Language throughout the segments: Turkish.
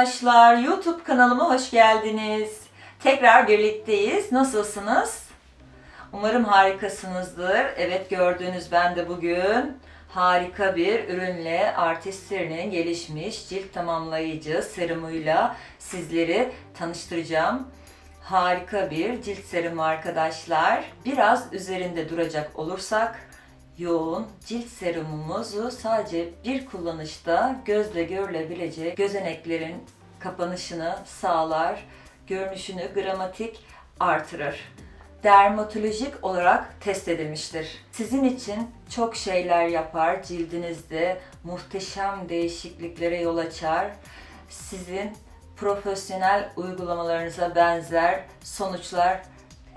arkadaşlar. YouTube kanalıma hoş geldiniz. Tekrar birlikteyiz. Nasılsınız? Umarım harikasınızdır. Evet gördüğünüz ben de bugün harika bir ürünle Artistlerinin gelişmiş cilt tamamlayıcı serumuyla sizleri tanıştıracağım. Harika bir cilt serumu arkadaşlar. Biraz üzerinde duracak olursak yoğun cilt serumumuzu sadece bir kullanışta gözle görülebilecek gözeneklerin kapanışını sağlar, görünüşünü gramatik artırır. Dermatolojik olarak test edilmiştir. Sizin için çok şeyler yapar, cildinizde muhteşem değişikliklere yol açar. Sizin profesyonel uygulamalarınıza benzer sonuçlar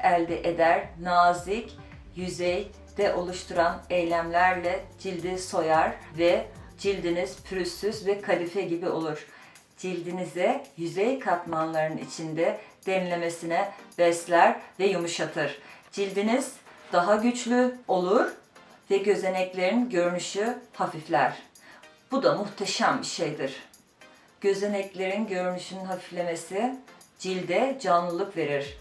elde eder. Nazik, yüzey de oluşturan eylemlerle cildi soyar ve cildiniz pürüzsüz ve kadife gibi olur. Cildinize yüzey katmanlarının içinde derinlemesine besler ve yumuşatır. Cildiniz daha güçlü olur ve gözeneklerin görünüşü hafifler. Bu da muhteşem bir şeydir. Gözeneklerin görünüşünün hafiflemesi cilde canlılık verir.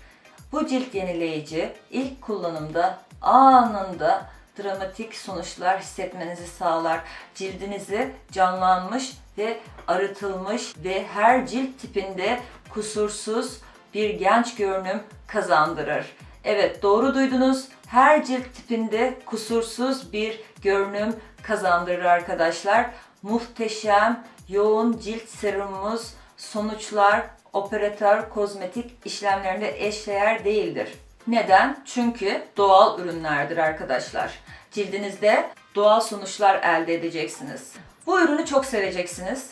Bu cilt yenileyici ilk kullanımda anında dramatik sonuçlar hissetmenizi sağlar. Cildinizi canlanmış ve arıtılmış ve her cilt tipinde kusursuz bir genç görünüm kazandırır. Evet doğru duydunuz. Her cilt tipinde kusursuz bir görünüm kazandırır arkadaşlar. Muhteşem yoğun cilt serumumuz sonuçlar operatör kozmetik işlemlerinde eşdeğer değildir. Neden? Çünkü doğal ürünlerdir arkadaşlar. Cildinizde doğal sonuçlar elde edeceksiniz. Bu ürünü çok seveceksiniz.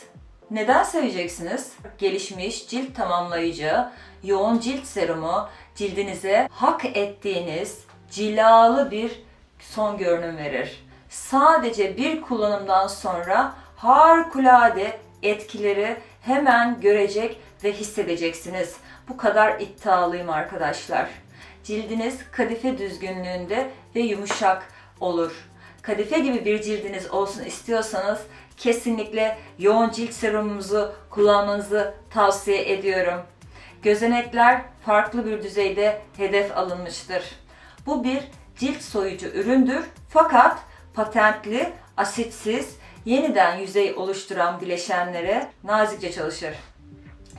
Neden seveceksiniz? Gelişmiş cilt tamamlayıcı, yoğun cilt serumu cildinize hak ettiğiniz cilalı bir son görünüm verir. Sadece bir kullanımdan sonra harikulade etkileri hemen görecek ve hissedeceksiniz. Bu kadar iddialıyım arkadaşlar. Cildiniz kadife düzgünlüğünde ve yumuşak olur. Kadife gibi bir cildiniz olsun istiyorsanız kesinlikle yoğun cilt serumumuzu kullanmanızı tavsiye ediyorum. Gözenekler farklı bir düzeyde hedef alınmıştır. Bu bir cilt soyucu üründür fakat patentli, asitsiz, yeniden yüzey oluşturan bileşenlere nazikçe çalışır.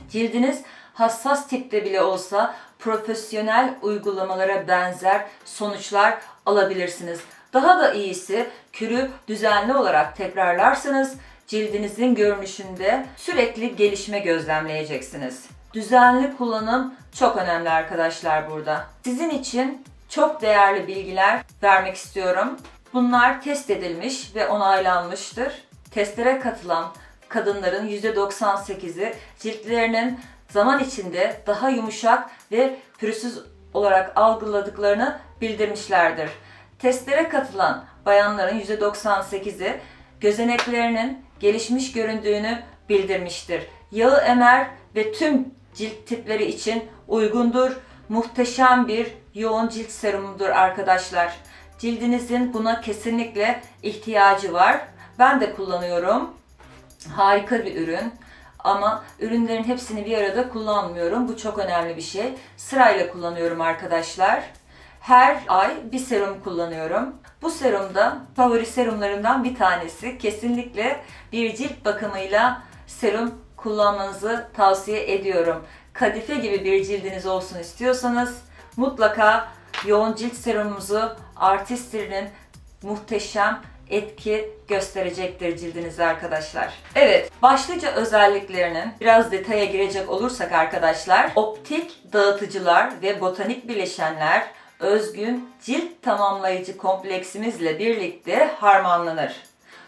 Cildiniz hassas tipte bile olsa profesyonel uygulamalara benzer sonuçlar alabilirsiniz. Daha da iyisi kürü düzenli olarak tekrarlarsanız cildinizin görünüşünde sürekli gelişme gözlemleyeceksiniz. Düzenli kullanım çok önemli arkadaşlar burada. Sizin için çok değerli bilgiler vermek istiyorum. Bunlar test edilmiş ve onaylanmıştır. Testlere katılan kadınların %98'i ciltlerinin zaman içinde daha yumuşak ve pürüzsüz olarak algıladıklarını bildirmişlerdir. Testlere katılan bayanların %98'i gözeneklerinin gelişmiş göründüğünü bildirmiştir. Yağı emer ve tüm cilt tipleri için uygundur. Muhteşem bir yoğun cilt serumudur arkadaşlar. Cildinizin buna kesinlikle ihtiyacı var. Ben de kullanıyorum. Harika bir ürün. Ama ürünlerin hepsini bir arada kullanmıyorum. Bu çok önemli bir şey. Sırayla kullanıyorum arkadaşlar. Her ay bir serum kullanıyorum. Bu serumda favori serumlarımdan bir tanesi. Kesinlikle bir cilt bakımıyla serum kullanmanızı tavsiye ediyorum. Kadife gibi bir cildiniz olsun istiyorsanız mutlaka yoğun cilt serumumuzu Artistry'nin muhteşem etki gösterecektir cildinize arkadaşlar. Evet, başlıca özelliklerinin biraz detaya girecek olursak arkadaşlar, optik dağıtıcılar ve botanik bileşenler özgün cilt tamamlayıcı kompleksimizle birlikte harmanlanır.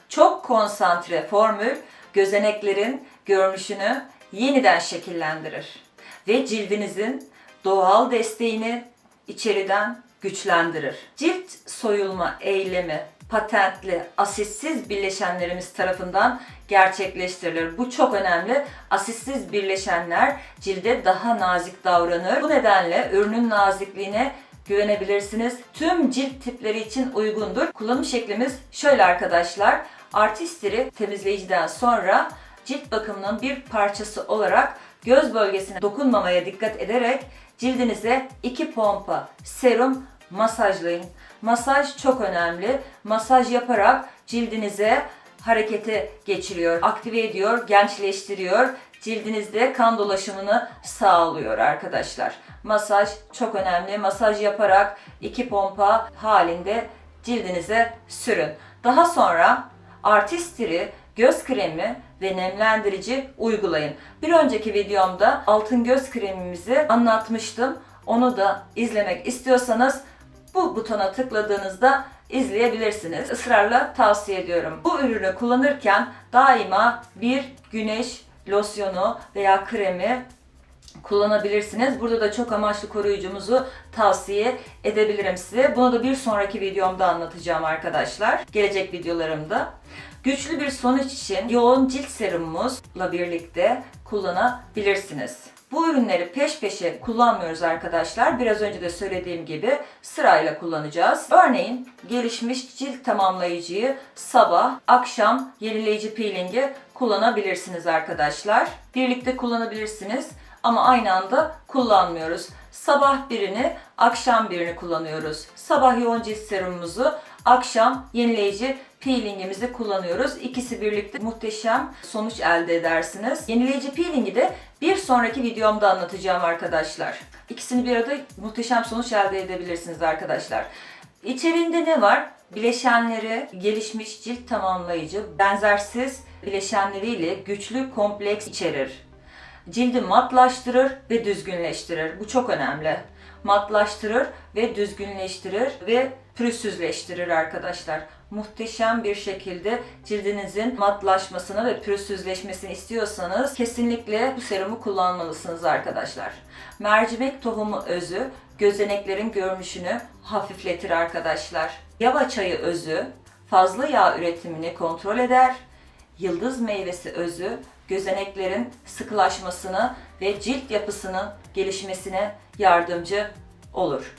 Çok konsantre formül gözeneklerin görünüşünü yeniden şekillendirir ve cildinizin doğal desteğini içeriden güçlendirir. Cilt soyulma eylemi patentli asitsiz bileşenlerimiz tarafından gerçekleştirilir. Bu çok önemli. Asitsiz bileşenler cilde daha nazik davranır. Bu nedenle ürünün nazikliğine güvenebilirsiniz. Tüm cilt tipleri için uygundur. Kullanım şeklimiz şöyle arkadaşlar. Artistry temizleyiciden sonra cilt bakımının bir parçası olarak göz bölgesine dokunmamaya dikkat ederek cildinize iki pompa serum masajlayın. Masaj çok önemli. Masaj yaparak cildinize harekete geçiriyor, aktive ediyor, gençleştiriyor. Cildinizde kan dolaşımını sağlıyor arkadaşlar. Masaj çok önemli. Masaj yaparak iki pompa halinde cildinize sürün. Daha sonra artistiri, göz kremi ve nemlendirici uygulayın. Bir önceki videomda altın göz kremimizi anlatmıştım. Onu da izlemek istiyorsanız bu butona tıkladığınızda izleyebilirsiniz. Israrla tavsiye ediyorum. Bu ürünü kullanırken daima bir güneş losyonu veya kremi kullanabilirsiniz. Burada da çok amaçlı koruyucumuzu tavsiye edebilirim size. Bunu da bir sonraki videomda anlatacağım arkadaşlar. Gelecek videolarımda. Güçlü bir sonuç için yoğun cilt serumumuzla birlikte kullanabilirsiniz. Bu ürünleri peş peşe kullanmıyoruz arkadaşlar. Biraz önce de söylediğim gibi sırayla kullanacağız. Örneğin gelişmiş cilt tamamlayıcıyı sabah, akşam yenileyici peelingi kullanabilirsiniz arkadaşlar. Birlikte kullanabilirsiniz ama aynı anda kullanmıyoruz. Sabah birini, akşam birini kullanıyoruz. Sabah yoğun cilt serumumuzu, akşam yenileyici peelingimizi kullanıyoruz. İkisi birlikte muhteşem sonuç elde edersiniz. Yenileyici peelingi de bir sonraki videomda anlatacağım arkadaşlar. İkisini bir arada muhteşem sonuç elde edebilirsiniz arkadaşlar. İçeriğinde ne var? Bileşenleri, gelişmiş cilt tamamlayıcı, benzersiz bileşenleriyle güçlü kompleks içerir. Cildi matlaştırır ve düzgünleştirir. Bu çok önemli. Matlaştırır ve düzgünleştirir ve pürüzsüzleştirir arkadaşlar. Muhteşem bir şekilde cildinizin matlaşmasını ve pürüzsüzleşmesini istiyorsanız kesinlikle bu serumu kullanmalısınız arkadaşlar. Mercimek tohumu özü gözeneklerin görünüşünü hafifletir arkadaşlar. Yava çayı özü fazla yağ üretimini kontrol eder. Yıldız meyvesi özü gözeneklerin sıkılaşmasını ve cilt yapısının gelişmesine yardımcı olur.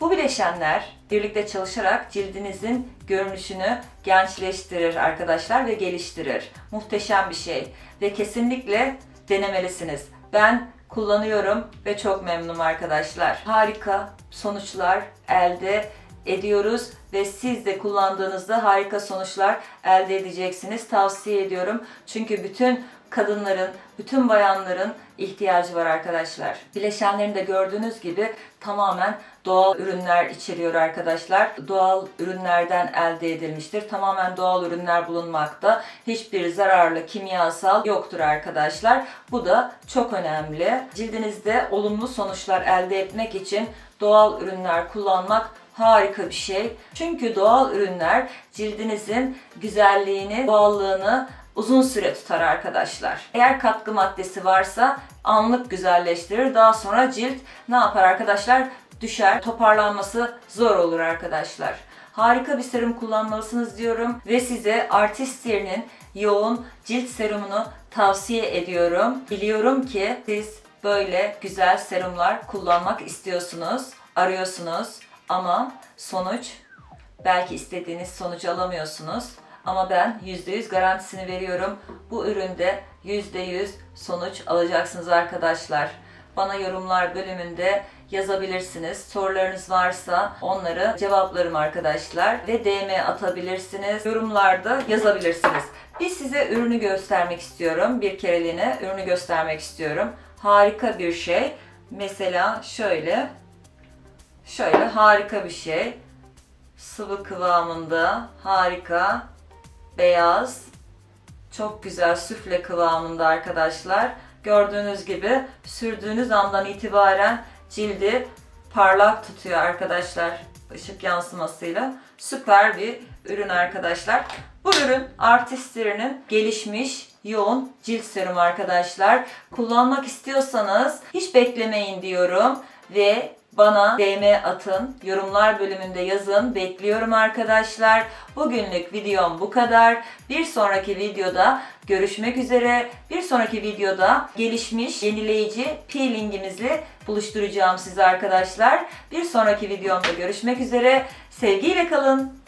Bu bileşenler birlikte çalışarak cildinizin görünüşünü gençleştirir arkadaşlar ve geliştirir. Muhteşem bir şey ve kesinlikle denemelisiniz. Ben kullanıyorum ve çok memnunum arkadaşlar. Harika sonuçlar elde ediyoruz ve siz de kullandığınızda harika sonuçlar elde edeceksiniz. Tavsiye ediyorum. Çünkü bütün kadınların, bütün bayanların ihtiyacı var arkadaşlar. Bileşenlerini de gördüğünüz gibi tamamen doğal ürünler içeriyor arkadaşlar. Doğal ürünlerden elde edilmiştir. Tamamen doğal ürünler bulunmakta. Hiçbir zararlı kimyasal yoktur arkadaşlar. Bu da çok önemli. Cildinizde olumlu sonuçlar elde etmek için doğal ürünler kullanmak harika bir şey. Çünkü doğal ürünler cildinizin güzelliğini, doğallığını uzun süre tutar arkadaşlar. Eğer katkı maddesi varsa anlık güzelleştirir. Daha sonra cilt ne yapar arkadaşlar? Düşer. Toparlanması zor olur arkadaşlar. Harika bir serum kullanmalısınız diyorum ve size Artistier'in yoğun cilt serumunu tavsiye ediyorum. Biliyorum ki siz böyle güzel serumlar kullanmak istiyorsunuz, arıyorsunuz ama sonuç belki istediğiniz sonucu alamıyorsunuz. Ama ben %100 garantisini veriyorum. Bu üründe %100 sonuç alacaksınız arkadaşlar. Bana yorumlar bölümünde yazabilirsiniz. Sorularınız varsa onları cevaplarım arkadaşlar. Ve DM atabilirsiniz. Yorumlarda yazabilirsiniz. Bir size ürünü göstermek istiyorum. Bir kereliğine ürünü göstermek istiyorum. Harika bir şey. Mesela şöyle. Şöyle harika bir şey. Sıvı kıvamında harika beyaz, çok güzel süfle kıvamında arkadaşlar. Gördüğünüz gibi sürdüğünüz andan itibaren cildi parlak tutuyor arkadaşlar ışık yansımasıyla. Süper bir ürün arkadaşlar. Bu ürün Artistiri'nin gelişmiş yoğun cilt serumu arkadaşlar. Kullanmak istiyorsanız hiç beklemeyin diyorum ve bana DM atın, yorumlar bölümünde yazın. Bekliyorum arkadaşlar. Bugünlük videom bu kadar. Bir sonraki videoda görüşmek üzere. Bir sonraki videoda gelişmiş, yenileyici peelingimizi buluşturacağım size arkadaşlar. Bir sonraki videomda görüşmek üzere. Sevgiyle kalın.